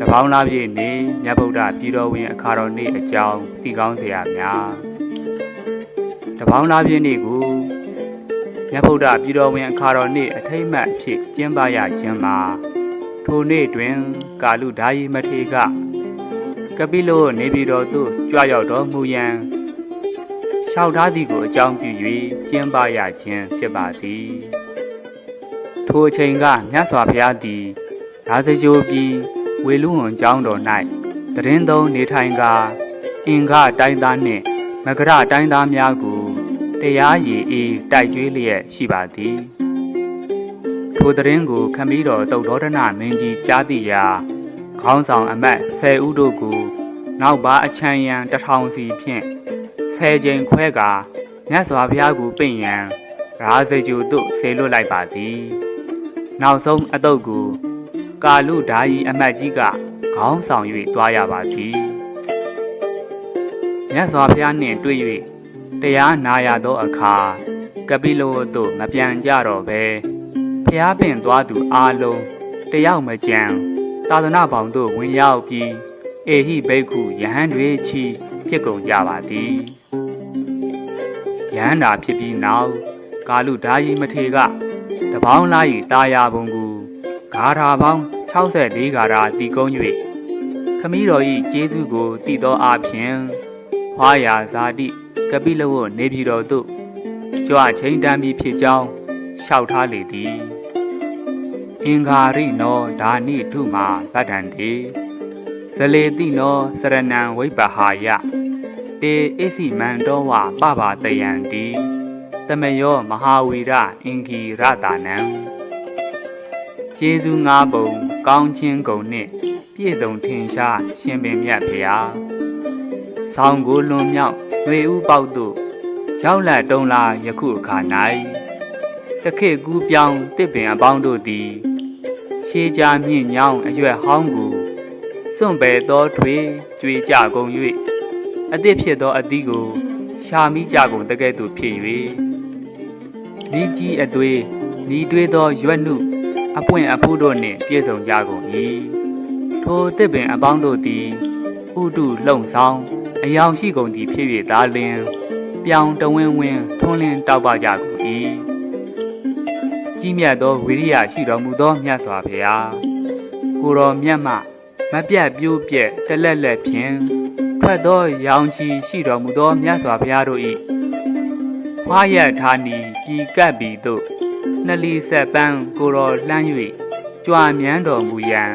တပေါင်းလားပြည့်နေမြတ်ဗုဒ္ဓပြည်တော်ဝင်အခါတော်နေ့အကြောင်းသိကောင်းစရာများတပေါင်းလားပြည့်နေ့ကိုမြတ်ဗုဒ္ဓပြည်တော်ဝင်အခါတော်နေ့အထိမ့်မှတ်အဖြစ်ကျင်းပရခြင်းမှာထိုနေ့တွင် ကာလူဓာယီမထေကကပိလိုနေပြည်တော်သို့ကြွရောက်တော်မူရန်လျှောက်ထားသည်ကိုအကြောင်းပြု၍ကျင်းပရခြင်းဖြစ်ပါသည်ထိုအချိန်ကမြတ်စွာဘုရားသည်ဒါစကြိုပြီး ဝေလူဝံကျောင်းတော်၌တရင်သုံးနေထိုင်ကာအင်္ဂတိုင်းသားနှင့်မကရတိုင်းသားများကိုတရားရည်အေးတိုက်ကျွေးလျက်ရှိပါသည်ထိုတရင်ကိုခမည်းတော်တုတ်တော်ဒနမင်းကြီးကြားသိရာခေါင်းဆောင်အမတ်10ဦးတို့ကိုနောက်ပါအချမ်းရန်တထောင်စီဖြင့်10ကြိမ်ခွဲကာမြတ်စွာဘုရားကိုပင့်ရန်ရာဇကြိုသို့ဆေလွတ်လိုက်ပါသည် နောက်ဆုံးအတုတ်ကို ကာလူဓာယီအမတ်ကြီးကခေါင်းဆောင်၍တွားရပါသည်မြတ်စွာဘုရားနှင့်တွေ့၍တရားနာရသောအခါကပိလိုသို့မပြန်ကြတော့ဘဲဖျားပင်သွားသူအားလုံးတယောက်မကြံသာသနာပေါင်းသို့ဝင်ရောက်ပြီးအေဟိဘိက္ခုယဟန်တွေချီဖြစ်ကုန်ကြပါသည်ယဟန္တာဖြစ်ပြီးနောက်ကာလူဓာယီမထေကတပေါင်းလာ၏တာယာပုံကို ဂါထာပေါင်း64ဂါထာတည်ကုန်း၍ခမည်းတော်၏ကျေးဇူးကိုတည်သောအဖြစ်ဟွာရာဇာတိကပိလဝတ်နေပြည်တော်သို့ကြွချင်းတမ်းပြီးဖြစ်ကြောင်းလျှောက်ထားလေသည်အင်္ဂါရိနောဒါနိထုမာဗတ္တံတေဇလေတိနောစရဏံဝိပဟာယတေအစ္စည်းမန္တောဝပပတယံတိတမယောမဟာဝီရအင်္ဂီရတာနံ ကျေးဇူးငါးပုံကောင်းချင်းကုန်နှင့်ပြည့်စုံထင်ရှားရှင်ပင်မြတ်ဖေဟာဆောင်းကိုလွန်မြောက်ရွေဥပေါက်သို့ရောက်လာတုံးလာယခုအခါ၌တခေကူးပြောင်းတစ်ပင်အပေါင်းတို့သည်ရှေးကြမြင့်ညောင်းအရွက်ဟောင်းကိုစွန့်ပယ်သောထွေကြွေကြကုန်၍အသည့်ဖြစ်သောအသီးကို ရှာမိကြကုန်တကဲ့သို့ဖြစ်၍ဤကြီးအသွေးဤတွေးသောရွက်နှု အပွင့်အဖူးတို့နှင့်ပြည့်စုံကြကုန်၏ထိုတစ်ပင်အပေါင်းတို့သည်ဥတုလှုံဆောင်အယောင်ရှိကုန်သည်ဖြစ်၍သာလျှင်ပြောင်တဝင်းဝင်းထွန်းလင်းတောက်ပကြကုန်၏ကြီးမြတ်သောဝိရိယရှိတော်မူသောမြတ်စွာဘုရားကိုတော်မြတ်မှမပြတ်ပြိုးပြက်တလက်လက်ဖြင့်ထွက်သောရောင်ချီရှိတော်မူသောမြတ်စွာဘုရားတို့၏ဖွားရဌာနီပြည်ကပ်ပြီးသို့ နှလီဆက်ပန်းကိုတော်လှမ်း၍ကြွာမြန်းတော်မူရန်